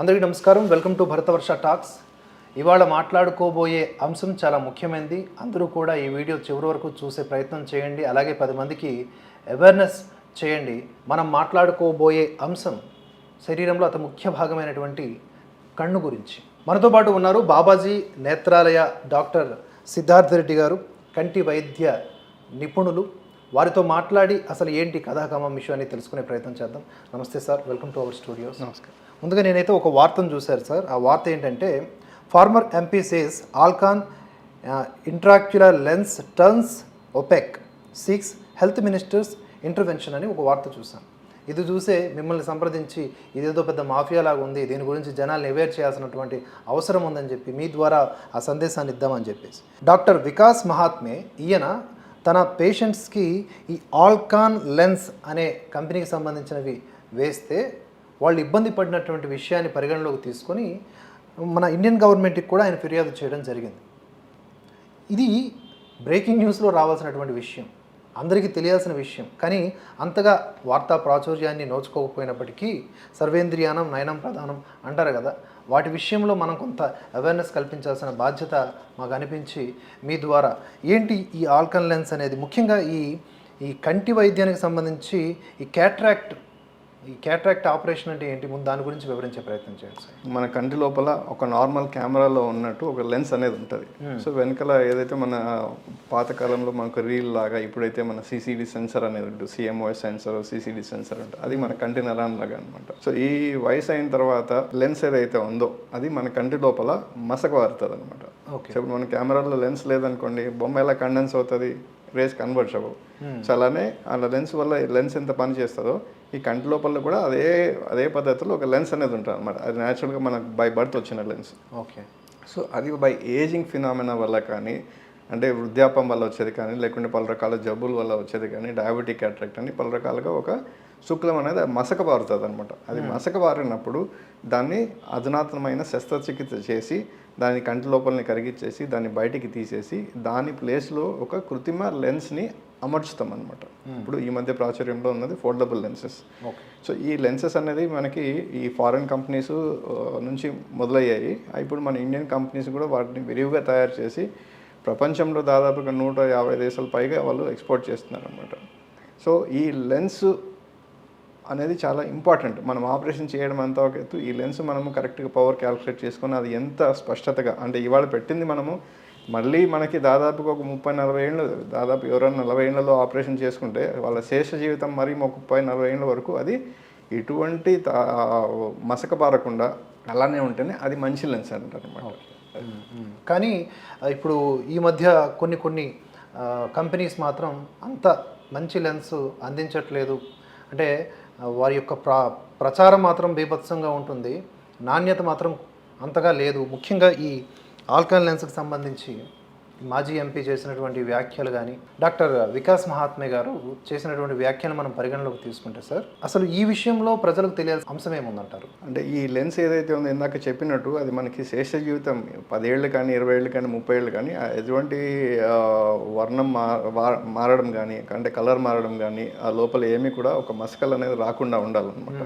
అందరికీ నమస్కారం. Welcome to Bharatavarsha talks. ఇవాళ మాట్లాడుకోబోయే అంశం చాలా ముఖ్యమైనది అందరూ కూడా ఈ వీడియో చివరి వరకు చూసే ప్రయత్నం చేయండి. అలాగే పది మందికి అవేర్నెస్ చేయండి. మనం మాట్లాడుకోబోయే అంశం శరీరంలో అతి ముఖ్య భాగమైనటువంటి కన్ను గురించి. మనతో పాటు ఉన్నారు బాబాజీ నేత్రాలయ డాక్టర్ సిద్ధార్థ రెడ్డి గారు కంటి వైద్య నిపుణులు వారితో మాట్లాడి అసలు ఏంటి కథాకమం విషయాన్ని తెలుసుకునే ప్రయత్నం చేద్దాం. నమస్తే sir welcome to our studios. నమస్కారం. ముందుగా నేనైతే ఒక వార్తను చూశారు సార్. ఆ వార్త ఏంటంటే former MP says Alcon intraocular lens turns opaque seeks health minister's intervention అని ఒక వార్త చూసాం ఇది చూసే మిమ్మల్ని సంప్రదించి ఇదేదో పెద్ద మాఫియా లాగా ఉంది దీని గురించి జనాల్ని అవేర్ చేయాల్సినటువంటి అవసరం ఉందని చెప్పి మీ ద్వారా ఆ సందేశాన్ని ఇద్దామని చెప్పేసి. డాక్టర్ వికాస్ మహాత్మే ఈయన తన పేషెంట్స్కి ఈ ఆల్కాన్ లెన్స్ అనే కంపెనీకి సంబంధించినవి వేస్తే వాళ్ళు ఇబ్బంది పడినటువంటి విషయాన్ని పరిగణలోకి తీసుకొని మన ఇండియన్ గవర్నమెంట్కి కూడా ఆయన ఫిర్యాదు చేయడం జరిగింది. ఇది బ్రేకింగ్ న్యూస్లో రావాల్సినటువంటి విషయం. అందరికీ తెలియాల్సిన విషయం. కానీ అంతగా వార్తా ప్రాచుర్యాన్ని నోచుకోకపోయినప్పటికీ సర్వేంద్రియానం నయనం ప్రధానం అంటారు కదా. వాటి విషయంలో మనం కొంత అవేర్నెస్ కల్పించాల్సిన బాధ్యత మాకు అనిపించి మీ ద్వారా ఏంటి ఈ ఆల్కన్ లెన్స్ అనేది? ముఖ్యంగా ఈ ఈ కంటి వైద్యానికి సంబంధించి ఈ క్యాట్రాక్ట్ ఈ క్యాట్రాక్ట్ ఆపరేషన్ అంటే ఏంటి? ముందు దాని గురించి వివరించే ప్రయత్నం చేయండి సార్. మన కంటి లోపల ఒక నార్మల్ కెమెరాలో ఉన్నట్టు ఒక లెన్స్ అనేది ఉంటుంది. సో వెనకాల ఏదైతే మన పాతకాలంలో మనకు రీల్ లాగా ఇప్పుడైతే మన సిసిడి సెన్సర్ అనేది ఉంటుంది. సిఎంఓఎస్ సెన్సర్ సిసిడి సెన్సర్ ఉంటుంది. అది మన కంటి నరాన్ లాగా అనమాట సో ఈ వయసు అయిన తర్వాత లెన్స్ ఏదైతే ఉందో అది మన కంటి లోపల మసక వారుతుంది అనమాట ఓకే. సో ఇప్పుడు మన కెమెరాలో లెన్స్ లేదనుకోండి బొమ్మ ఎలా కండెన్స్ అవుతుంది? రేస్ కన్వర్ట్స్ అవ్వవు సో అలానే అలా లెన్స్ వల్ల లెన్స్ ఎంత పని చేస్తుందో ఈ కంటి లోపల కూడా అదే అదే పద్ధతిలో ఒక లెన్స్ అనేది ఉంటుంది అనమాట అది న్యాచురల్గా మనకు బై బర్త్ వచ్చిన లెన్స్. ఓకే. సో అది బై ఏజింగ్ ఫినామినా వల్ల కానీ అంటే వృద్ధాపం వల్ల వచ్చేది కానీ లేకుంటే పలు రకాల జబ్బుల వల్ల వచ్చేది కానీ డయాబెటిక్ అట్రాక్ట్ అని పలు రకాలుగా ఒక శుక్లం అనేది మసక బారుతుంది అనమాట అది మసక బారినప్పుడు దాన్ని అధునాతనమైన శస్త్రచికిత్స చేసి దాని కంటి లోపలని కరిగిచ్చేసి దాన్ని బయటికి తీసేసి దాని ప్లేస్లో ఒక కృత్రిమ లెన్స్ని అమర్చుతాం అనమాట ఇప్పుడు ఈ మధ్య ప్రాచుర్యంలో ఉన్నది ఫోల్డబుల్ లెన్సెస్. ఓకే. సో ఈ లెన్సెస్ అనేది మనకి ఈ ఫారెన్ కంపెనీస్ నుంచి మొదలయ్యాయి. ఇప్పుడు మన ఇండియన్ కంపెనీస్ కూడా వాటిని విరివిగా తయారు చేసి ప్రపంచంలో దాదాపుగా నూట యాభై దేశాల పైగా వాళ్ళు ఎక్స్పోర్ట్ చేస్తున్నారు అనమాట సో ఈ లెన్స్ అనేది చాలా ఇంపార్టెంట్. మనం ఆపరేషన్ చేయడం అంతా ఒక ఎత్తు. ఈ లెన్స్ మనము కరెక్ట్గా పవర్ క్యాలిక్యులేట్ చేసుకొని అది ఎంత స్పష్టతగా అంటే ఇవాళ పెట్టింది మనము మళ్ళీ మనకి దాదాపుగా ఒక ముప్పై నలభై ఏళ్ళు దాదాపు ఎవరైనా నలభై ఏళ్ళలో ఆపరేషన్ చేసుకుంటే వాళ్ళ శేష జీవితం మరి ముప్పై నలభై ఏళ్ళ వరకు అది ఎటువంటి తా- మసక పారకుండా అలానే ఉంటేనే అది మంచి లెన్స్ అంటారు అనమాట కానీ ఇప్పుడు ఈ మధ్య కొన్ని కొన్ని కంపెనీస్ మాత్రం అంత మంచి లెన్స్ అందించట్లేదు. అంటే వారి యొక్క ప్ర ప్రచారం మాత్రం బీభత్సంగా ఉంటుంది. నాణ్యత మాత్రం అంతగా లేదు. ముఖ్యంగా ఈ ఆల్కలైన్ లెన్స్కి సంబంధించి మాజీ ఎంపీ చేసినటువంటి వ్యాఖ్యలు కానీ డాక్టర్ వికాస్ మహాత్మే గారు చేసినటువంటి వ్యాఖ్యలు మనం పరిగణలోకి తీసుకుంటే సార్ అసలు ఈ విషయంలో ప్రజలకు తెలియాల్సిన అంశం ఏముందంటారు? అంటే ఈ లెన్స్ ఏదైతే ఉందో ఇందాక చెప్పినట్టు అది మనకి శేష జీవితం పదేళ్ళు కానీ ఇరవై ఏళ్ళు కానీ ముప్పై ఏళ్ళు కానీ ఎటువంటి వర్ణం మారడం కానీ అంటే కలర్ మారడం కానీ ఆ లోపల ఏమీ కూడా ఒక మసకలు అనేది రాకుండా ఉండాలన్నమాట.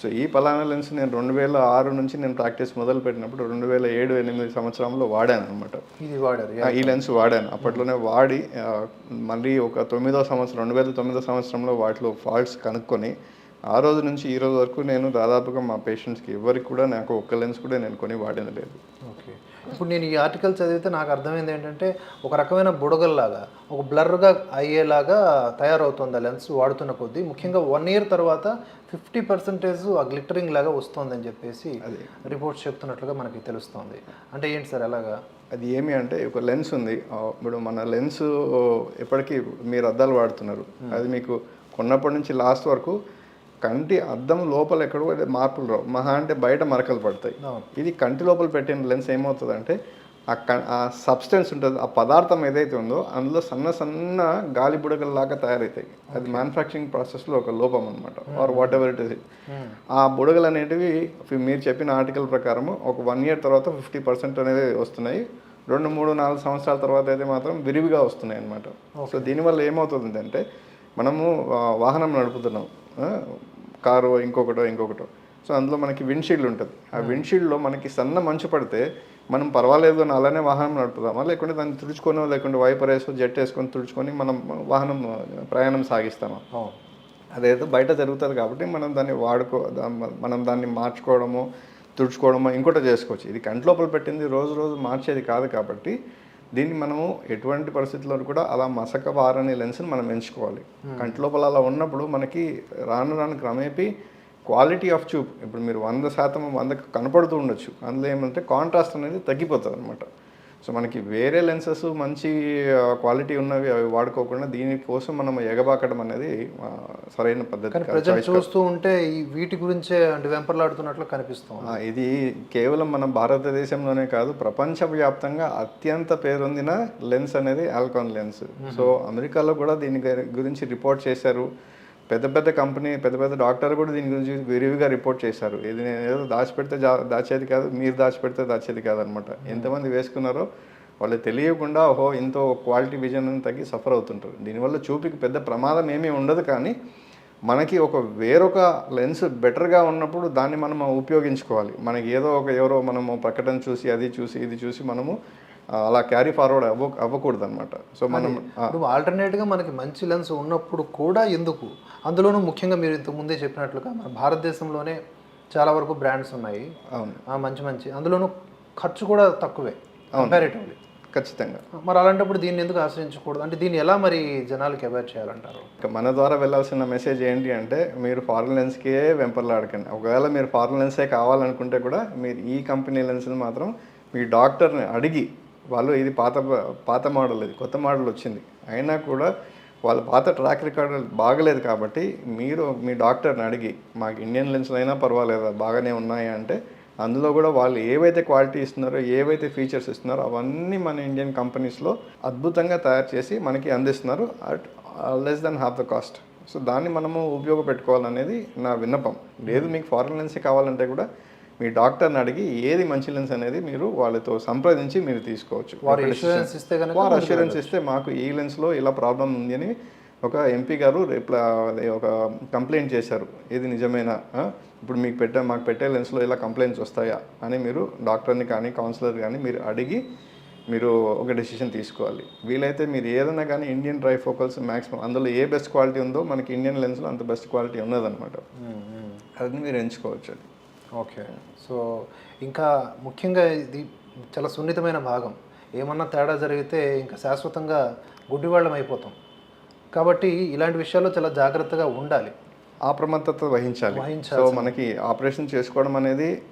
సో ఈ పలానా లెన్స్ నేను రెండు వేల ఆరు నుంచి నేను ప్రాక్టీస్ మొదలు పెట్టినప్పుడు రెండు వేల ఏడు ఎనిమిది సంవత్సరంలో వాడాను అనమాట ఇది వాడారు ఈ లెన్స్ వాడాను. అప్పట్లోనే వాడి మళ్ళీ ఒక తొమ్మిదో సంవత్సరం రెండు వేల తొమ్మిదో సంవత్సరంలో వాటిలో ఫాల్ట్స్ కనుక్కొని ఆ రోజు నుంచి ఈ రోజు వరకు నేను దాదాపుగా మా పేషెంట్స్కి ఎవరికి కూడా నాకు ఒక్క లెన్స్ కూడా నేను కొని వాడిన లేదు. ఓకే. ఇప్పుడు నేను ఈ ఆర్టికల్ చదివితే నాకు అర్థమైంది ఏంటంటే ఒక రకమైన బుడగల్లాగా ఒక బ్లర్గా అయ్యేలాగా తయారవుతుంది ఆ లెన్స్ వాడుతున్న కొద్దీ ముఖ్యంగా వన్ ఇయర్ తర్వాత ఫిఫ్టీ పర్సెంటేజ్ ఆ గ్లిటరింగ్ లాగా వస్తుందని చెప్పేసి రిపోర్ట్స్ చెప్తున్నట్లుగా మనకి తెలుస్తుంది. అంటే ఏంటి సార్ ఎలాగా అది ఏమి అంటే ఒక లెన్స్ ఉంది. ఇప్పుడు మన లెన్స్ ఎప్పటికీ మీరు అద్దాలు వాడుతున్నారు. అది మీకు కొన్నప్పటి నుంచి లాస్ట్ వరకు కంటి అద్దం లోపల ఎక్కడో మార్పులు రావు. మహా అంటే బయట మరకలు పడతాయి. ఇది కంటి లోపల పెట్టిన లెన్స్ ఏమవుతుందంటే ఆ క ఆ సబ్స్టెన్స్ ఉంటుంది ఆ పదార్థం ఏదైతే ఉందో అందులో సన్న సన్న గాలి బుడగల్లాగా తయారవుతాయి అది మ్యానుఫ్యాక్చరింగ్ ప్రాసెస్లో ఒక లోపం అనమాట or what ever it is ఆ బుడగలు అనేటివి మీరు చెప్పిన ఆర్టికల్ ప్రకారం ఒక వన్ ఇయర్ తర్వాత ఫిఫ్టీ పర్సెంట్ అనేది వస్తున్నాయి. రెండు మూడు నాలుగు సంవత్సరాల తర్వాత అయితే మాత్రం విరివిగా వస్తున్నాయి అనమాట సో దీనివల్ల ఏమవుతుంది అంటే మనము వాహనం నడుపుతున్నాం కారు ఇంకొకటో ఇంకొకటో. సో అందులో మనకి విండ్షీల్డ్ ఉంటుంది. ఆ విండ్షీల్డ్లో మనకి సన్న మంచు పడితే మనం పర్వాలేదు అని అలానే వాహనం నడుపుదామా? లేకుంటే దాన్ని తుడుచుకొని లేకుంటే వైపర్ వేసుకొని జెట్ వేసుకొని తుడుచుకొని మనం వాహనం ప్రయాణం సాగిస్తామా? అదేదో బయట జరుగుతుంది కాబట్టి మనం దాన్ని వాడుకో మనం దాన్ని మార్చుకోవడము తుడుచుకోవడము ఇంకోటి చేసుకోవచ్చు. ఇది కంటి లోపల పెట్టింది రోజు రోజు మార్చేది కాదు కాబట్టి దీన్ని మనము ఎటువంటి పరిస్థితుల్లో కూడా అలా మసక వారని లెన్స్ని మనం ఎంచుకోవాలి. కంటి లోపల అలా ఉన్నప్పుడు మనకి రాను రాను క్రమేపీ క్వాలిటీ ఆఫ్ చూప్ ఇప్పుడు మీరు వంద శాతం వందకు కనపడుతూ ఉండొచ్చు. అందులో ఏమంటే కాంట్రాస్ట్ అనేది తగ్గిపోతుంది అనమాట సో మనకి వేరే లెన్సెస్ మంచి క్వాలిటీ ఉన్నవి అవి వాడుకోకుండా దీనికోసం మనం ఎగబాకడం అనేది సరైన పద్ధతి చూస్తూ ఉంటే ఈ వీటి గురించే అంటే వెంపర్లాడుతున్నట్లు కనిపిస్తుంది ఇది కేవలం మన భారతదేశంలోనే కాదు ప్రపంచవ్యాప్తంగా అత్యంత పేరొందిన లెన్స్ అనేది ఆల్కాన్ లెన్స్ సో అమెరికాలో కూడా దీని గరి- గురించి రిపోర్ట్ చేశారు. పెద్ద పెద్ద కంపెనీ పెద్ద పెద్ద డాక్టర్ కూడా దీని గురించి విరివిగా రిపోర్ట్ చేశారు. ఇది నేను ఏదో దాచిపెడితే దాచేది కాదు మీరు దాచిపెడితే దాచేది కాదనమాట. ఎంతమంది వేసుకున్నారో వాళ్ళు తెలియకుండా ఓహో ఇంతో క్వాలిటీ విజన్ తగ్గి సఫర్ అవుతుంటారు. దీనివల్ల చూపికి పెద్ద ప్రమాదం ఏమీ ఉండదు కానీ మనకి ఒక వేరొక లెన్స్ బెటర్గా ఉన్నప్పుడు దాన్ని మనం ఉపయోగించుకోవాలి. మనకి ఏదో ఒక ఎవరో మనము ప్రకటన చూసి అది చూసి ఇది చూసి మనము అలా క్యారీ ఫార్వర్డ్ అవ్వ అవ్వకూడదు అనమాట సో మనం ఇప్పుడు ఆల్టర్నేట్గా మనకి మంచి లెన్స్ ఉన్నప్పుడు కూడా ఎందుకు? అందులోనూ ముఖ్యంగా మీరు ఇంతకు ముందే చెప్పినట్లుగా మన భారతదేశంలోనే చాలా వరకు బ్రాండ్స్ ఉన్నాయి. అవును. ఆ, మంచి మంచి. అందులోనూ ఖర్చు కూడా తక్కువే కంపారిటివ్లీ ఖచ్చితంగా. మరి అలాంటప్పుడు దీన్ని ఎందుకు ఆశ్రయించకూడదు? అంటే దీన్ని ఎలా మరి జనాలకి అవాయిడ్ చేయాలంటారు? ఇక మన ద్వారా వెళ్ళాల్సిన మెసేజ్ ఏంటి అంటే మీరు ఫారెన్ లెన్స్కే వెంపర్లాడకండి ఒకవేళ మీరు ఫారెన్ లెన్సే కావాలనుకుంటే కూడా మీరు ఈ కంపెనీ లెన్స్ని మాత్రం మీ డాక్టర్ని అడిగి వాళ్ళు ఇది పాత పాత మోడల్ ఇది కొత్త మోడల్ వచ్చింది. అయినా కూడా వాళ్ళ పాత ట్రాక్ రికార్డ్ బాగలేదు కాబట్టి మీరు మీ డాక్టర్ని అడిగి మాకు ఇండియన్ లెన్స్లు అయినా పర్వాలేదు బాగానే ఉన్నాయి అంటే అందులో కూడా వాళ్ళు ఏవైతే క్వాలిటీ ఇస్తున్నారో ఏవైతే ఫీచర్స్ ఇస్తున్నారో అవన్నీ మన ఇండియన్ కంపెనీస్లో అద్భుతంగా తయారు చేసి మనకి అందిస్తున్నారు at less than half the cost. So దాన్ని మనము ఉపయోగపెట్టుకోవాలనేది నా విన్నపం. లేదు మీకు ఫారెన్ లెన్సే కావాలంటే కూడా మీ డాక్టర్ని అడిగి ఏది మంచి లెన్స్ అనేది మీరు వాళ్ళతో సంప్రదించి మీరు తీసుకోవచ్చు. వారు అష్యూరెన్స్ ఇస్తే మాకు ఈ లెన్స్లో ఇలా ప్రాబ్లం ఉంది అని ఒక ఎంపీ గారు రిప్లా ఒక కంప్లైంట్ చేశారు. ఇది నిజమేనా? ఇప్పుడు మీకు పెట్టే మాకు పెట్టే లెన్స్లో ఇలా కంప్లైంట్స్ వస్తాయా? అని మీరు డాక్టర్ని కానీ కౌన్సిలర్ కానీ మీరు అడిగి మీరు ఒక డెసిషన్ తీసుకోవాలి. వీలైతే మీరు ఏదైనా కానీ ఇండియన్ డ్రై ఫోకల్స్ మ్యాక్సిమం అందులో ఏ బెస్ట్ క్వాలిటీ ఉందో మనకి ఇండియన్ లెన్స్లో అంత బెస్ట్ క్వాలిటీ ఉన్నదన్నమాట. అది మీరు ఎంచుకోవచ్చు అది. ఓకే. సో ఇంకా ముఖ్యంగా ఇది చాలా సున్నితమైన భాగం. ఏమన్నా తేడా జరిగితే ఇంకా శాశ్వతంగా గుడ్డివాళ్ళం అయిపోతాం. కాబట్టి ఇలాంటి విషయాల్లో చాలా జాగ్రత్తగా ఉండాలి. అప్రమత్తత వహించాలి. సో మనకి ఆపరేషన్ చేసుకోవడం అనేది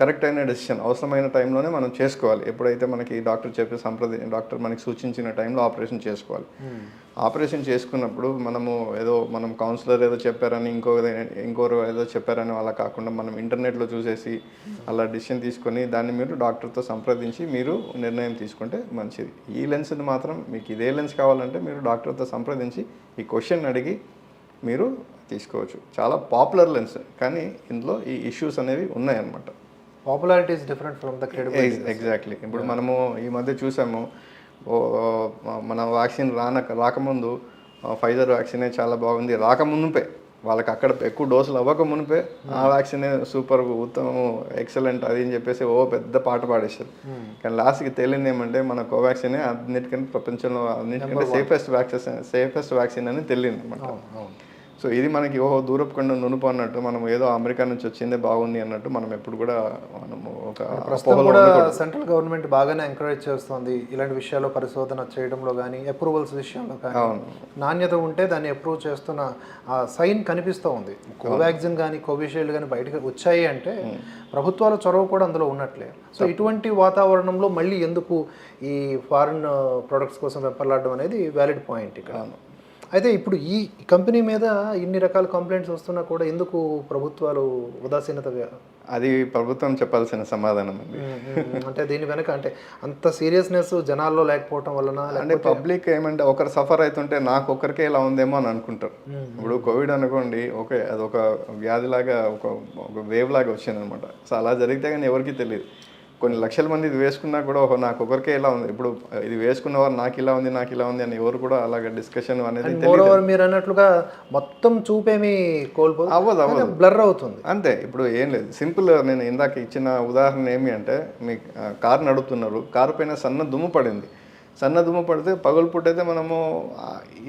కరెక్ట్ అయిన డెసిషన్ అవసరమైన టైంలోనే మనం చేసుకోవాలి. ఎప్పుడైతే మనకి డాక్టర్ చెప్పే సంప్రది డాక్టర్ మనకి సూచించిన టైంలో ఆపరేషన్ చేసుకోవాలి. ఆపరేషన్ చేసుకున్నప్పుడు మనము ఏదో మనం కౌన్సిలర్ ఏదో చెప్పారని ఇంకో ఇంకోరు ఏదో చెప్పారని అలా కాకుండా మనం ఇంటర్నెట్లో చూసేసి అలా డిసిషన్ తీసుకొని దాన్ని మీరు డాక్టర్తో సంప్రదించి మీరు నిర్ణయం తీసుకుంటే మంచిది. ఈ లెన్స్ని మాత్రం మీకు ఇదే లెన్స్ కావాలంటే మీరు డాక్టర్తో సంప్రదించి ఈ క్వశ్చన్ అడిగి మీరు తీసుకోవచ్చు. చాలా పాపులర్ లెన్స్ కానీ ఇందులో ఈ ఇష్యూస్ అనేవి ఉన్నాయన్నమాట. Popularity is different from the credibility exactly ఇప్పుడు మనము ఈ మధ్య చూసాము ఓ, మన వ్యాక్సిన్ రాన రాకముందు ఫైజర్ వ్యాక్సినే చాలా బాగుంది. రాకముందుపే. వాళ్ళకి అక్కడ ఎక్కువ డోసులు అవ్వక మునిపే ఆ వ్యాక్సినే సూపర్ ఉత్తమం ఎక్సలెంట్ అది అని చెప్పేసి ఓ పెద్ద పాట పాడేశారు. కానీ లాస్ట్కి తేలింది ఏమంటే మన కోవాక్సినే అన్నిటికంటే ప్రపంచంలో అన్నిటికంటే సేఫెస్ట్ వ్యాక్సిన్ సేఫెస్ట్ వ్యాక్సిన్ అని తెలియదు అనమాట అవును. సో ఇది మనకి ఓహో దూరపు కొండ నునుపు అన్నట్టు మనం ఏదో అమెరికా నుంచి వచ్చిందే బాగుంది అన్నట్టు మనం ఎప్పుడు కూడా మనము ఒక. సెంట్రల్ గవర్నమెంట్ బాగానే ఎంకరేజ్ చేస్తుంది ఇలాంటి విషయాల్లో పరిశోధన చేయడంలో కానీ అప్రూవల్స్ విషయంలో కానీ. నాణ్యత ఉంటే దాన్ని అప్రూవ్ చేస్తున్న ఆ సైన్ కనిపిస్తూ ఉంది. కోవాక్సిన్ కానీ కోవిషీల్డ్ కానీ బయటకు వచ్చాయి అంటే ప్రభుత్వాల చొరవ కూడా అందులో ఉన్నట్లే. సో ఇటువంటి వాతావరణంలో మళ్ళీ ఎందుకు ఈ ఫారిన్ ప్రొడక్ట్స్ కోసం వెప్పలాడడం అనేది వ్యాలిడ్ పాయింట్ ఇక్కడ. అయితే ఇప్పుడు ఈ కంపెనీ మీద ఇన్ని రకాల కంప్లైంట్స్ వస్తున్నా కూడా ఎందుకు ప్రభుత్వాలు ఉదాసీనత అది ప్రభుత్వం చెప్పాల్సిన సమాధానం అండి. అంటే దీని వెనక అంటే అంత సీరియస్నెస్ జనాల్లో లేకపోవడం వలన అంటే పబ్లిక్ ఏమంటే ఒకరు సఫర్ అవుతుంటే నాకు ఒక్కరికే ఇలా ఉందేమో అని అనుకుంటారు. ఇప్పుడు కోవిడ్ అనుకోండి ఓకే అది ఒక వ్యాధిలాగా ఒక ఒక వేవ్ లాగా వచ్చింది అనమాట సో అలా జరిగితే కానీ ఎవరికి తెలియదు. కొన్ని లక్షల మంది ఇది వేసుకున్నా కూడా ఓహో నాకు ఒకరికే ఇలా ఉంది. ఇప్పుడు ఇది వేసుకున్న వారు నాకు ఇలా ఉంది నాకు ఇలా ఉంది అని ఎవరు కూడా అలాగ డిస్కషన్ అనేది మోర్ అన్నట్లుగా మొత్తం చూపేమి కోల్పోదు. అవ్వదు అవ్వదు. బ్లర్ అవుతుంది. అంతే ఇప్పుడు ఏం లేదు. సింపుల్ నేను ఇందాక ఇచ్చిన ఉదాహరణ ఏమి అంటే మీ కారు నడుపుతున్నారు. కారు పైన సన్న దుమ్ము పడింది. సన్న దుమ్ము పడితే పగులు పుట్టయితే మనము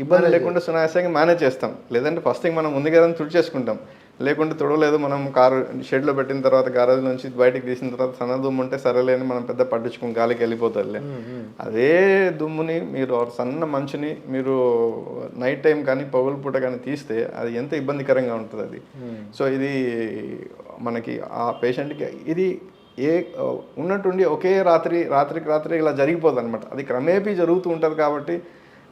ఇబ్బంది లేకుండా సునాయాసంగా మేనేజ్ చేస్తాం. లేదంటే ఫస్ట్ థింగ్ మనం ముందుగా తుడిచేసుకుంటాం. లేకుంటే తుడలేదు మనం కారు షెడ్లో పెట్టిన తర్వాత గారేజ్ నుంచి బయటికి తీసిన తర్వాత సన్న దుమ్ము ఉంటే సరేలేని మనం పెద్ద పట్టించుకుని గాలికి వెళ్ళిపోతుంది అదే దుమ్ముని మీరు సన్న మంచుని మీరు నైట్ టైం కానీ పగులు పూట కానీ తీస్తే అది ఎంత ఇబ్బందికరంగా ఉంటుంది అది. సో ఇది మనకి ఆ పేషెంట్కి ఇది ఏ ఉన్నట్టుండి ఒకే రాత్రి రాత్రికి రాత్రి ఇలా జరిగిపోదు అనమాట అది క్రమేపీ జరుగుతూ ఉంటుంది కాబట్టి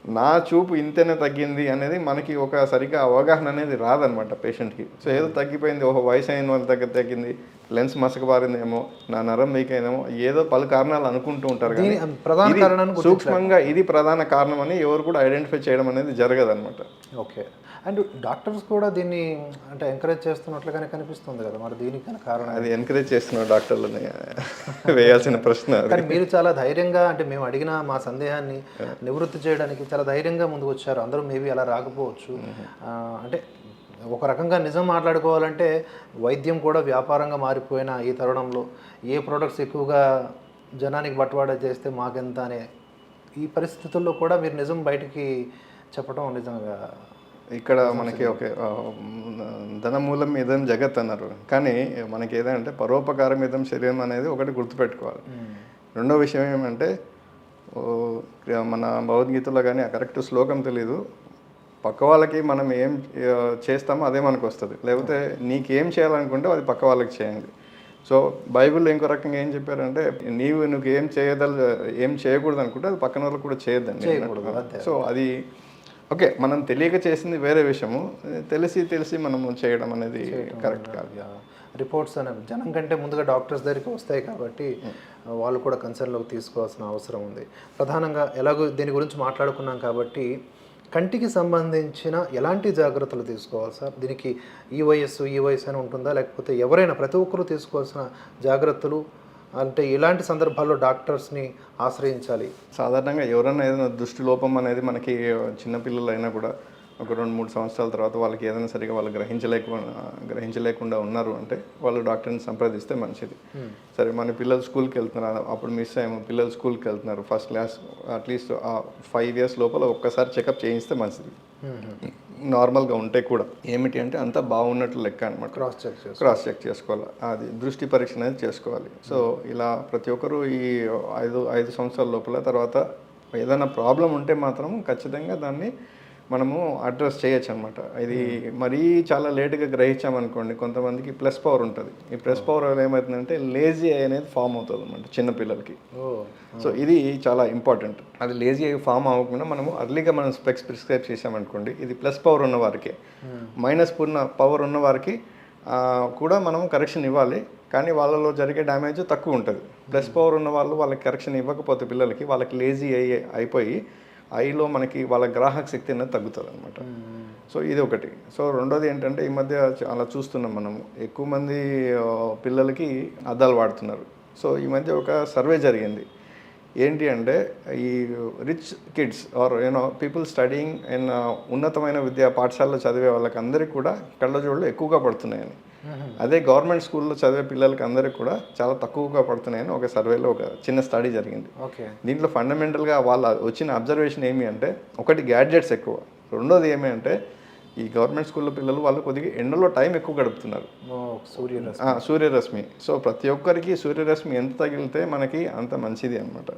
నా చూపు ఇంతనే తగ్గింది అనేది మనకి ఒక సరిగ్గా అవగాహన అనేది రాదనమాట పేషెంట్కి సో ఏదో తగ్గిపోయింది ఓహో వయసు అయిన వాళ్ళ దగ్గర తగ్గింది లెన్స్ మసకబారిందేమో నా నరం అయినేమో ఏదో పలు కారణాలు అనుకుంటూ ఉంటారు కానీ ప్రధాన కారణాన్ని. సూక్ష్మంగా ఇది ప్రధాన కారణం అని ఎవరు కూడా ఐడెంటిఫై చేయడం అనేది జరగదన్నమాట. ఓకే. అండ్ డాక్టర్స్ కూడా దీన్ని అంటే ఎంకరేజ్ చేస్తున్నట్లుగానే కనిపిస్తుంది కదా మరి దీనికి కారణం? అది ఎంకరేజ్ చేస్తున్న డాక్టర్లని వేయాల్సిన ప్రశ్న. కానీ మీరు చాలా ధైర్యంగా అంటే మేము అడిగిన మా సందేహాన్ని నివృత్తి చేయడానికి చాలా ధైర్యంగా ముందుకు వచ్చారు అందరూ మేబీ అలా రాకపోవచ్చు. అంటే ఒక రకంగా నిజం మాట్లాడుకోవాలంటే వైద్యం కూడా వ్యాపారంగా మారిపోయిన ఈ తరుణంలో ఏ ప్రోడక్ట్స్ ఎక్కువగా జనానికి బట్వాడా చేస్తే మాకెంత అనే ఈ పరిస్థితుల్లో కూడా మీరు నిజం బయటికి చెప్పడం నిజంగా ఇక్కడ మనకి ఒక ఆ, ధనమూలం ఇదం జగత్ అన్నారు. కానీ మనకి ఏదంటే పరోపకారం ఇదం శరీరం అనేది ఒకటి గుర్తుపెట్టుకోవాలి. రెండో విషయం ఏమంటే మన భగవద్గీతలో కానీ ఆ కరెక్ట్ శ్లోకం తెలీదు. పక్క వాళ్ళకి మనం ఏం చేస్తామో అదే మనకు వస్తుంది లేకపోతే నీకేం చేయాలనుకుంటే అది పక్క వాళ్ళకి చేయండి. సో బైబిల్లో ఇంకో రకంగా ఏం చెప్పారంటే నీవు నువ్వు ఏం చేయదల ఏం చేయకూడదు అనుకుంటే అది పక్కన వాళ్ళకి కూడా చేయొద్దండి. సో అది ఓకే మనం తెలియక చేసింది వేరే విషయము. తెలిసి తెలిసి మనము చేయడం అనేది కరెక్ట్ కాదు. రిపోర్ట్స్ అనే జనం కంటే ముందుగా డాక్టర్స్ దగ్గరికి వస్తాయి కాబట్టి వాళ్ళు కూడా కన్సర్న్లోకి తీసుకోవాల్సిన అవసరం ఉంది. ప్రధానంగా ఎలాగో దీని గురించి మాట్లాడుకున్నాం కాబట్టి కంటికి సంబంధించిన ఎలాంటి జాగ్రత్తలు తీసుకోవాలి సార్? దీనికి ఈ వయస్సు ఈ వయసు అని ఉంటుందా? లేకపోతే ఎవరైనా ప్రతి ఒక్కరూ తీసుకోవాల్సిన జాగ్రత్తలు? అంటే ఇలాంటి సందర్భాల్లో డాక్టర్స్ని ఆశ్రయించాలి. సాధారణంగా ఎవరైనా ఏదైనా దృష్టి లోపం అనేది మనకి చిన్నపిల్లలైనా కూడా ఒక రెండు మూడు సంవత్సరాల తర్వాత వాళ్ళకి ఏదైనా సరిగా వాళ్ళు గ్రహించలేకుండా గ్రహించలేకుండా ఉన్నారు అంటే వాళ్ళు డాక్టర్ని సంప్రదిస్తే మంచిది. సరే మన పిల్లలు స్కూల్కి వెళ్తున్నారు. అప్పుడు మిస్ అయ్యాము. పిల్లలు స్కూల్కి వెళ్తున్నారు. ఫస్ట్ క్లాస్ అట్లీస్ట్ ఆ ఫైవ్ ఇయర్స్ లోపల ఒక్కసారి చెకప్ చేయిస్తే మంచిది. నార్మల్గా ఉంటే కూడా. ఏమిటి అంటే అంతా బాగున్నట్లు లెక్క అనమాట క్రాస్ చెక్ చేసి క్రాస్ చెక్ చేసుకోవాలి. అది దృష్టి పరీక్ష అనేది చేసుకోవాలి. సో ఇలా ప్రతి ఒక్కరూ ఈ ఐదు ఐదు సంవత్సరాల లోపల తర్వాత ఏదైనా ప్రాబ్లం ఉంటే మాత్రం ఖచ్చితంగా దాన్ని మనము అడ్రస్ చేయొచ్చు అనమాట ఇది మరీ చాలా లేట్గా గ్రహించామనుకోండి కొంతమందికి ప్లస్ పవర్ ఉంటుంది. ఈ ప్లస్ పవర్ వల్ల ఏమవుతుందంటే లేజీ అనేది ఫామ్ అవుతుంది అనమాట చిన్నపిల్లలకి సో ఇది చాలా ఇంపార్టెంట్ అది లేజీ ఫామ్ అవ్వకుండా మనము అర్లీగా మనం స్పెక్స్ ప్రిస్క్రైబ్ చేసామనుకోండి ఇది ప్లస్ పవర్ ఉన్న వారికి. మైనస్ ఉన్న పవర్ ఉన్న వారికి కూడా మనం కరెక్షన్ ఇవ్వాలి. కానీ వాళ్ళలో జరిగే డ్యామేజ్ తక్కువ ఉంటుంది. ప్లస్ పవర్ ఉన్న వాళ్ళు వాళ్ళకి కరెక్షన్ ఇవ్వకపోతే పిల్లలకి వాళ్ళకి లేజీ అయ్యి అయిపోయి ఐలో మనకి వాళ్ళ గ్రాహక శక్తి అనేది తగ్గుతుంది అనమాట సో ఇది ఒకటి. సో రెండోది ఏంటంటే ఈ మధ్య చాలా చూస్తున్నాం మనము ఎక్కువ మంది పిల్లలకి అద్దాలు వాడుతున్నారు. సో ఈ మధ్య ఒక సర్వే జరిగింది. ఏంటి అంటే ఈ rich kids are you know people studying in ఉన్నతమైన విద్యా పాఠశాలలో చదివే వాళ్ళకి అందరికీ కూడా కళ్ళజోళ్ళు ఎక్కువగా పడుతున్నాయని. అదే గవర్నమెంట్ స్కూల్లో చదివే పిల్లలకి అందరికీ కూడా చాలా తక్కువగా పడుతున్నాయని ఒక సర్వేలో ఒక చిన్న స్టడీ జరిగింది. ఓకే. దీంట్లో ఫండమెంటల్గా వాళ్ళ వచ్చిన అబ్జర్వేషన్ ఏమి అంటే ఒకటి గ్యాడ్జెట్స్ ఎక్కువ. రెండోది ఏమి అంటే ఈ గవర్నమెంట్ స్కూల్లో పిల్లలు వాళ్ళు కొద్దిగా ఎండలో టైం ఎక్కువ గడుపుతున్నారు. ఆ, సూర్యరశ్మి. సో ప్రతి ఒక్కరికి సూర్యరశ్మి ఎంత తగిలితే మనకి అంత మంచిది అనమాట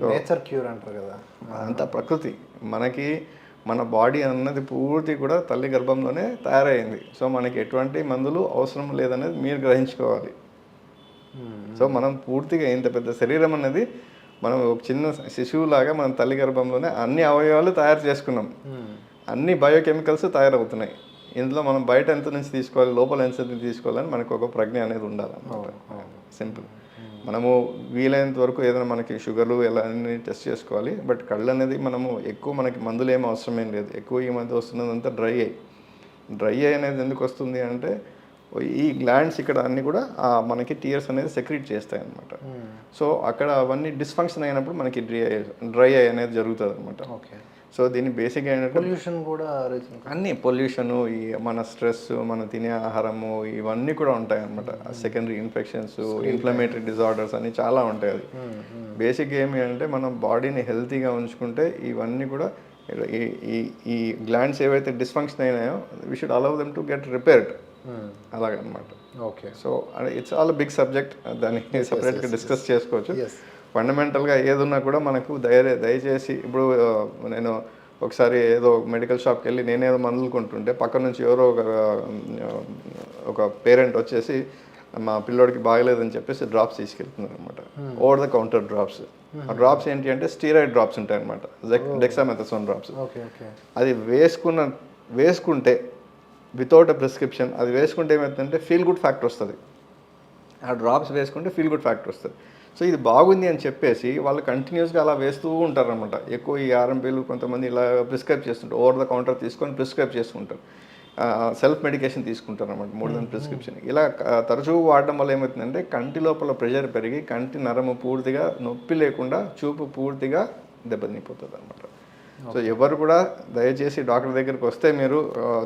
సో నేచర్ క్యూర్ అంటారు కదా. అంత ప్రకృతి. మనకి మన బాడీ అన్నది పూర్తి కూడా తల్లి గర్భంలోనే తయారైంది. సో మనకి ఎటువంటి మందులు అవసరం లేదనేది మీరు గ్రహించుకోవాలి. సో మనం పూర్తిగా ఇంత పెద్ద శరీరం అనేది మనం ఒక చిన్న శిశువులాగా మనం తల్లి గర్భంలోనే అన్ని అవయవాలు తయారు చేసుకున్నాం. అన్ని బయోకెమికల్స్ తయారవుతున్నాయి. ఇందులో మనం బయట ఎంత నుంచి తీసుకోవాలి లోపల ఎంత నుంచి తీసుకోవాలని మనకు ఒక ప్రజ్ఞ అనేది ఉండాలన్నమాట. సింపుల్. మనము వీలైనంత వరకు ఏదైనా మనకి షుగర్లు ఎలా అన్ని టెస్ట్ చేసుకోవాలి. బట్ కళ్ళు అనేది మనము ఎక్కువ మనకి మందులు ఏం అవసరం ఏం లేదు. ఎక్కువ ఈ మధ్య వస్తున్నదంతా డ్రై అయ్యి డ్రై అయి అనేది ఎందుకు వస్తుంది అంటే ఈ గ్లాండ్స్ ఇక్కడ అన్ని కూడా మనకి టీయర్స్ అనేది సెక్రీట్ చేస్తాయి అనమాట సో అక్కడ అవన్నీ డిస్ఫంక్షన్ అయినప్పుడు మనకి డ్రై డ్రై అనేది జరుగుతుంది అనమాట ఓకే. సో దీని బేసిక్ ఏంటంటే పొల్యూషన్ కూడా అన్ని పొల్యూషన్ ఈ మన స్ట్రెస్ మన తినే ఆహారము ఇవన్నీ కూడా ఉంటాయి అనమాట సెకండరీ ఇన్ఫెక్షన్స్ ఇన్ఫ్లమేటరీ డిజార్డర్స్ అన్ని చాలా ఉంటాయి అది. బేసిక్ ఏమి అంటే మనం బాడీని హెల్తీగా ఉంచుకుంటే ఇవన్నీ కూడా ఈ ఈ గ్లాండ్స్ ఏవైతే dysfunction అయినాయో we should allow them to get repaired అలాగనమాట. Okay so it's all big subject దాన్ని సపరేట్గా డిస్కస్ చేసుకోవచ్చు. ఫండమెంటల్గా ఏదున్నా కూడా మనకు ధైర్య దయచేసి ఇప్పుడు నేను ఒకసారి ఏదో మెడికల్ షాప్కి వెళ్ళి నేనేదో మందులు కొంటుంటే పక్క నుంచి ఎవరో ఒక ఒక పేరెంట్ వచ్చేసి మా పిల్లోడికి బాగలేదని చెప్పేసి డ్రాప్స్ తీసుకెళ్తున్నారు అనమాట ఓవర్ ద కౌంటర్ డ్రాప్స్ ఆ డ్రాప్స్ ఏంటి అంటే స్టీరాయిడ్ డ్రాప్స్ ఉంటాయి అనమాట డెక్సామెథసోన్ డ్రాప్స్. అది వేసుకున్న వేసుకుంటే వితౌట్ అ ప్రిస్క్రిప్షన్ అది వేసుకుంటే ఏమవుతుందంటే ఫీల్ గుడ్ ఫ్యాక్టర్ వస్తుంది. ఆ డ్రాప్స్ వేసుకుంటే ఫీల్ గుడ్ ఫ్యాక్టర్ వస్తుంది. సో ఇది బాగుంది అని చెప్పేసి వాళ్ళు కంటిన్యూస్గా అలా వేస్తూ ఉంటారనమాట ఎక్కువ ఈ ఆర్ఎంపీలు కొంతమంది ఇలా ప్రిస్క్రైబ్ చేస్తుంటారు. ఓవర్ ద కౌంటర్ తీసుకొని ప్రిస్క్రైబ్ చేసుకుంటారు. సెల్ఫ్ మెడికేషన్ తీసుకుంటారు అనమాట మోర్ దెన్ ప్రిస్క్రిప్షన్ ఇలా తరచూ వాడడం వల్ల ఏమవుతుందంటే కంటి లోపల ప్రెషర్ పెరిగి కంటి నరము పూర్తిగా నొప్పి లేకుండా చూపు పూర్తిగా దెబ్బతినిపోతుంది అనమాట సో ఎవరు కూడా దయచేసి డాక్టర్ దగ్గరికి వస్తే మీరు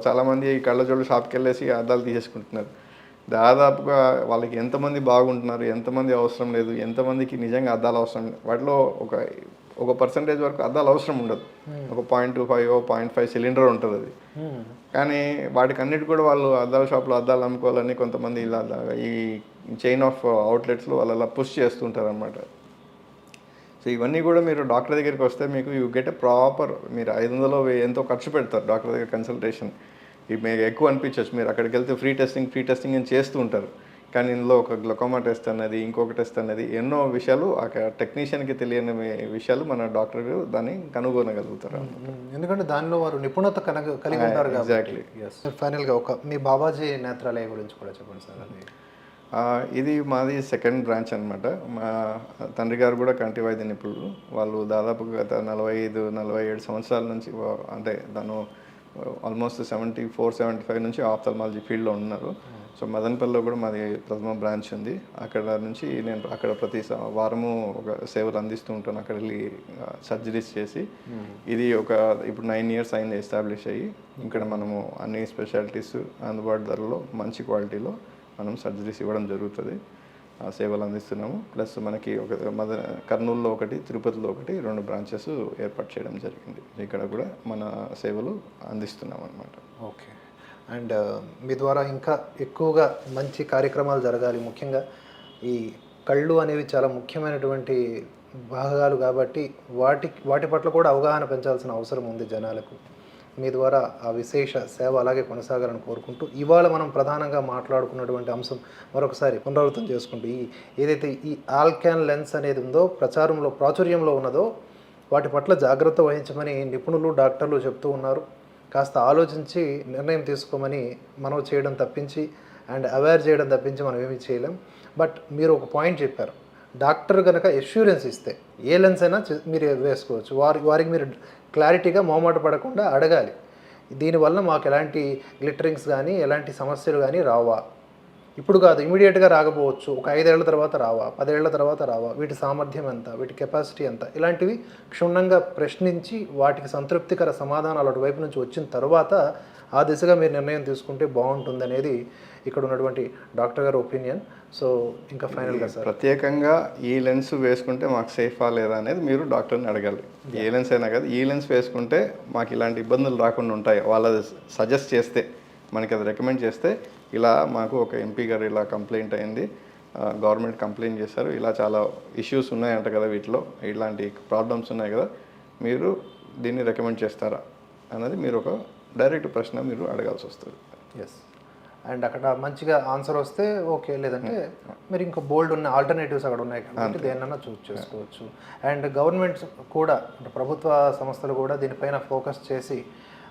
చాలామంది ఈ కళ్ళజోళ్ళు షాప్కి వెళ్ళేసి అద్దాలు తీసేసుకుంటున్నారు. దాదాపుగా వాళ్ళకి ఎంతమంది బాగుంటున్నారు ఎంతమంది అవసరం లేదు ఎంతమందికి నిజంగా అద్దాలు అవసరం వాటిలో ఒక ఒక పర్సంటేజ్ వరకు అద్దాలు అవసరం ఉండదు. ఒక point two five point five cylinder ఉంటుంది అది. కానీ వాటికి అన్నిటి కూడా వాళ్ళు అద్దాల షాప్లో అద్దాలు అమ్ముకోవాలని కొంతమంది ఇలా ఈ చైన్ ఆఫ్ అవుట్లెట్స్లో వాళ్ళు అలా పుష్ చేస్తుంటారు అనమాట సో ఇవన్నీ కూడా మీరు డాక్టర్ దగ్గరికి వస్తే మీకు యూ గెట్ ఎ ప్రాపర్ మీరు ఐదు వందలు ఎంతో ఖర్చు పెడతారు డాక్టర్ దగ్గర కన్సల్టేషన్ మీకు ఎక్కువ అనిపించవచ్చు మీరు అక్కడికి వెళ్తే ఫ్రీ టెస్టింగ్ ఫ్రీ టెస్టింగ్ అని చేస్తూ ఉంటారు. కానీ ఇందులో ఒక గ్లకోమా టెస్ట్ అనేది ఇంకొక టెస్ట్ అనేది ఎన్నో విషయాలు ఆ టెక్నీషియన్కి తెలియని విషయాలు మన డాక్టర్ దాన్ని కనుగొనగలుగుతారు ఎందుకంటే దానిలో వారు నిపుణత కనుక కలిగి ఉంటారు. కాబట్టి. ఫైనల్గా ఒక మీ బాబాజీ నేత్రాలయ గురించి కూడా చెప్పండి సార్ అది. ఇది మాది సెకండ్ బ్రాంచ్ అనమాట మా తండ్రి గారు కూడా కంటి వైద్య నిపుణులు. వాళ్ళు దాదాపు గత నలభై ఐదు నలభై ఏడు సంవత్సరాల నుంచి అంటే తను almost seventy four seventy five నుంచి ఆఫ్థల్మాలజీ ఫీల్డ్లో ఉన్నారు. సో మదనపల్లిలో కూడా మాది ప్రథమ బ్రాంచ్ ఉంది. అక్కడ నుంచి నేను అక్కడ ప్రతి వారము ఒక సేవలు అందిస్తూ ఉంటాను. అక్కడ వెళ్ళి సర్జరీస్ చేసి. ఇది ఒక ఇప్పుడు నైన్ ఇయర్స్ అయింది ఎస్టాబ్లిష్ అయ్యి. ఇక్కడ మనము అన్ని స్పెషాలిటీస్ అందుబాటు ధరలో మంచి క్వాలిటీలో మనం సర్జరీస్ ఇవ్వడం జరుగుతుంది. సేవలు అందిస్తున్నాము. ప్లస్ మనకి ఒక మద కర్నూలులో ఒకటి తిరుపతిలో ఒకటి రెండు బ్రాంచెస్ ఏర్పాటు చేయడం జరిగింది. ఇక్కడ కూడా మన సేవలు అందిస్తున్నాం అనమాట ఓకే. అండ్ మీ ద్వారా ఇంకా ఎక్కువగా మంచి కార్యక్రమాలు జరగాలి. ముఖ్యంగా ఈ కళ్ళు అనేవి చాలా ముఖ్యమైనటువంటి భాగాలు కాబట్టి వాటి వాటి పట్ల కూడా అవగాహన పెంచాల్సిన అవసరం ఉంది జనాలకు. మీ ద్వారా ఆ విశేష సేవ అలాగే కొనసాగాలని కోరుకుంటూ ఇవాళ మనం ప్రధానంగా మాట్లాడుకున్నటువంటి అంశం మరొకసారి పునరావృతం చేసుకుంటూ ఈ ఏదైతే ఈ ఆల్కాన్ లెన్స్ అనేది ఉందో ప్రచారంలో ప్రాచుర్యంలో ఉన్నదో వాటి పట్ల జాగ్రత్త వహించమని నిపుణులు డాక్టర్లు చెప్తూ ఉన్నారు. కాస్త ఆలోచించి నిర్ణయం తీసుకోమని మనం చేయడం తప్పించి అండ్ అవేర్ చేయడం తప్పించి మనం ఏమీ చేయలేం. బట్ మీరు ఒక పాయింట్ చెప్పారు. డాక్టర్ కనుక ఎష్యూరెన్స్ ఇస్తే ఏ లెన్స్ అయినా చే- మీరు వేసుకోవచ్చు. వారి వారికి మీరు క్లారిటీగా మొహమాట పడకుండా అడగాలి. దీనివల్ల మాకు ఎలాంటి గ్లిటరింగ్స్ కానీ ఎలాంటి సమస్యలు కానీ రావా. ఇప్పుడు కాదు ఇమీడియట్గా రాకపోవచ్చు. ఒక ఐదేళ్ళ తర్వాత రావా పదేళ్ళ తర్వాత రావా. వీటి సామర్థ్యం ఎంత వీటి కెపాసిటీ ఎంత? ఇలాంటివి క్షుణ్ణంగా ప్రశ్నించి వాటికి సంతృప్తికర సమాధానాలు అటువైపు నుంచి వచ్చిన తర్వాత ఆ దిశగా మీరు నిర్ణయం తీసుకుంటే బాగుంటుంది అనేది ఇక్కడ ఉన్నటువంటి డాక్టర్ గారి ఒపీనియన్. సో ఇంకా ఫైనల్గా సార్. ప్రత్యేకంగా ఈ లెన్స్ వేసుకుంటే మాకు సేఫా లేదా అనేది మీరు డాక్టర్ని అడగాలి. ఏ లెన్స్ అయినా కదా ఈ లెన్స్ వేసుకుంటే మాకు ఇలాంటి ఇబ్బందులు రాకుండా ఉంటాయి. వాళ్ళు సజెస్ట్ చేస్తే మనకి అది రికమెండ్ చేస్తే ఇలా మాకు ఒక ఎంపీ గారు ఇలా కంప్లైంట్ అయింది. గవర్నమెంట్ కంప్లైంట్ చేశారు. ఇలా చాలా ఇష్యూస్ ఉన్నాయంట కదా వీటిలో. ఇలాంటి ప్రాబ్లమ్స్ ఉన్నాయి కదా. మీరు దీన్ని రికమెండ్ చేస్తారా? అన్నది మీరు ఒక డైరెక్ట్ ప్రశ్న మీరు అడగాల్సి వస్తుంది. ఎస్ అండ్ అక్కడ మంచిగా ఆన్సర్ వస్తే ఓకే లేదంటే మీరు ఇంకా బోల్డ్ ఉన్న ఆల్టర్నేటివ్స్ అక్కడ ఉన్నాయి కాబట్టి దేన్నైనా చూస్ చేసుకోవచ్చు. అండ్ గవర్నమెంట్ కూడా అంటే ప్రభుత్వ సంస్థలు కూడా దీనిపైన ఫోకస్ చేసి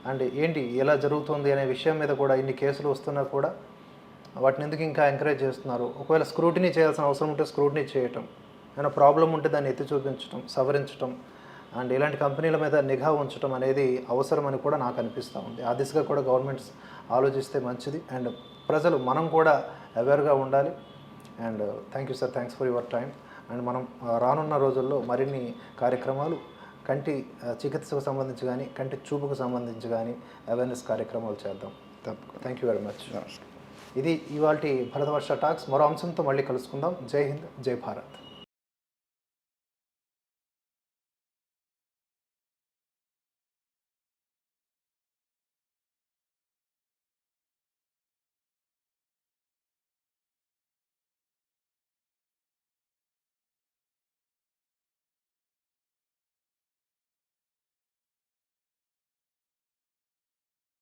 అండ్ ఏంటి ఎలా జరుగుతుంది అనే విషయం మీద కూడా ఇన్ని కేసులు వస్తున్నా కూడా వాటిని ఎందుకు ఇంకా ఎంకరేజ్ చేస్తున్నారు? ఒకవేళ స్క్రూటినీ చేయాల్సిన అవసరం ఉంటే స్క్రూటినీ చేయటం ఏమైనా ప్రాబ్లం ఉంటే దాన్ని ఎత్తి చూపించడం సవరించడం అండ్ ఇలాంటి కంపెనీల మీద నిఘా ఉంచడం అనేది అవసరమని కూడా నాకు అనిపిస్తూ ఉంది. ఆ దిశగా కూడా గవర్నమెంట్స్ ఆలోచిస్తే మంచిది. అండ్ ప్రజలు మనం కూడా అవేర్గా ఉండాలి. And thank you sir thanks for your time and మనం రానున్న రోజుల్లో మరిన్ని కార్యక్రమాలు కంటి చికిత్సకు సంబంధించి కానీ కంటి చూపుకు సంబంధించి కానీ అవేర్నెస్ కార్యక్రమాలు చేద్దాం. Thank you very much. ఇది ఇవాళ భరతవర్ష టాక్స్. మరో అంశంతో మళ్ళీ కలుసుకుందాం. జై హింద్ జై భారత్.